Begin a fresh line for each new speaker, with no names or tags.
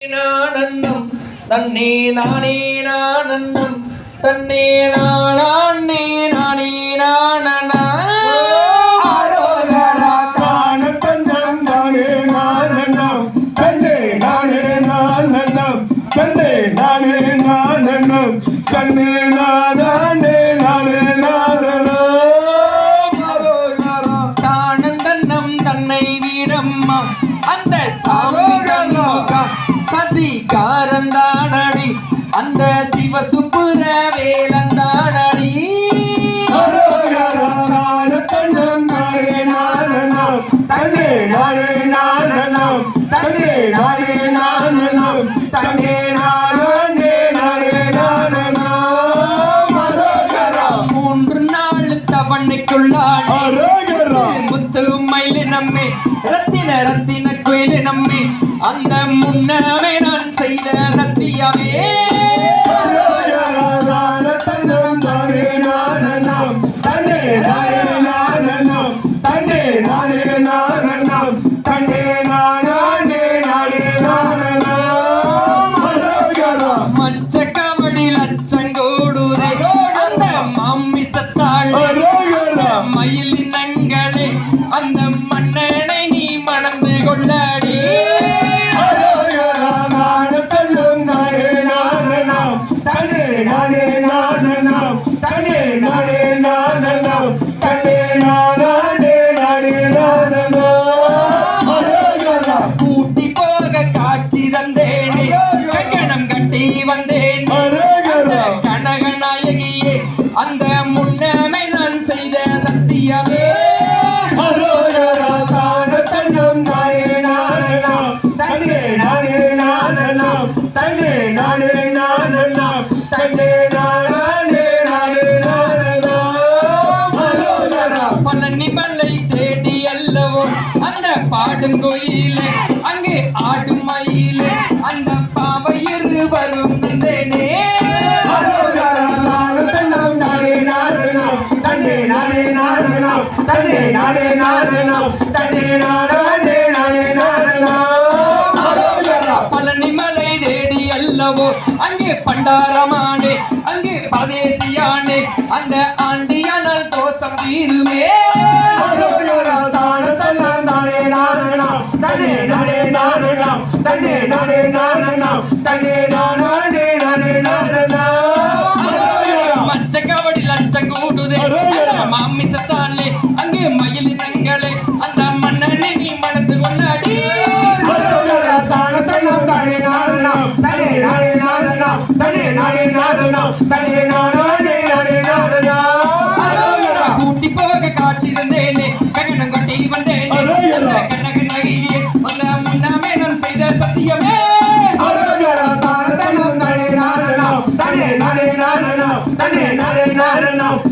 நானன்னம் தன்னே நானே நானன்னம் தன்னே நானே நானே நானனா
கண்ணே நானே நானே நானே
தானந்தன்னம் தன்னை வீரம்மா அந்த சாமி
நானனம் கண்ணே நானே நானனம் கண்ணே நானே நானே நானனம் ஆரோகரா
மூன்று நாள் தவணைக்குள்ளாடி
ஆரோகரா
முத்து மயிலு நம்மே ரத்தின ரத்தின கோயிலு நம்மே அந்த முன்னமே நான் செய்த சத்தியமே. மச்ச பழனி தேடி அல்லவோ அந்த பாடும் கோயிலே அங்கே ஆடும் மயிலே அந்த பாவையர் வரும் வந்தேனே பழனி மலை தேடி அல்லவோ அங்கே பண்டாரமானே அங்கே பதேசியானே அந்த ஆண்டியானால் தோசம் தீருமே.
தனே நானே நானே நானே நானே நானே